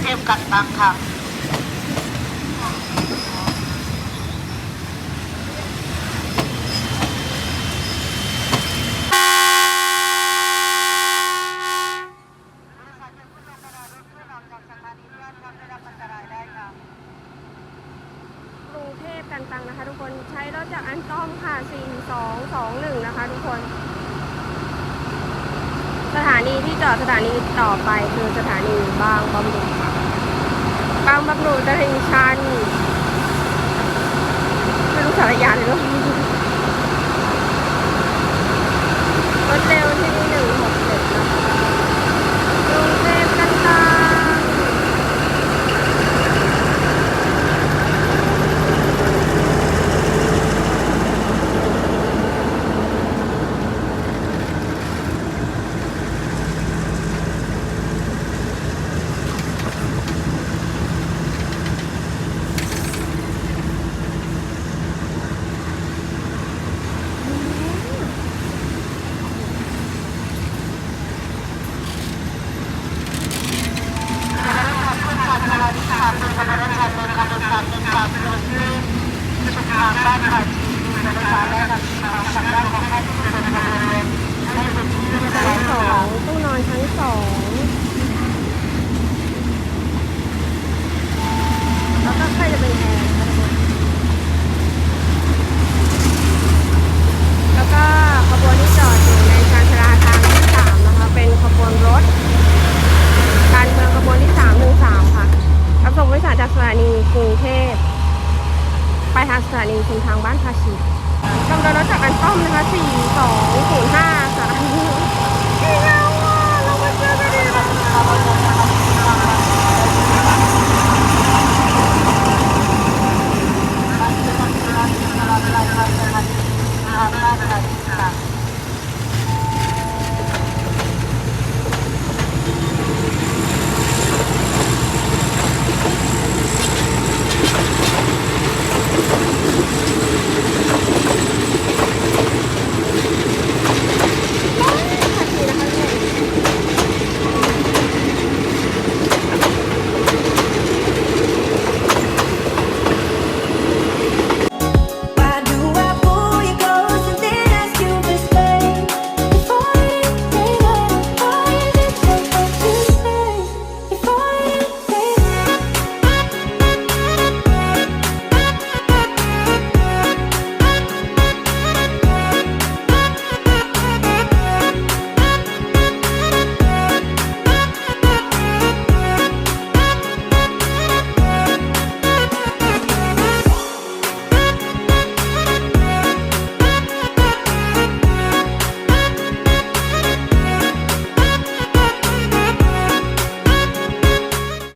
เค็มกัดตังค่ะกรุงเทพกันตังนะคะ ทุกคนใช้รถจากอันต้อมค่ะ 4221 นะคะ ทุกคน สถานีที่จอดสถานีต่อไปคือสถานีบางบำรุงค่ะบางบำรุงตลิ่งชันไม่รู้สารยานเลยหรอ กรุงเทพไปทางสถานีชุมทางบ้านภาชีกำลังรถจากอันต้อมนะคะ 4205 ค่ะที่เราว่าเรามาเจอกันดีกแล้ว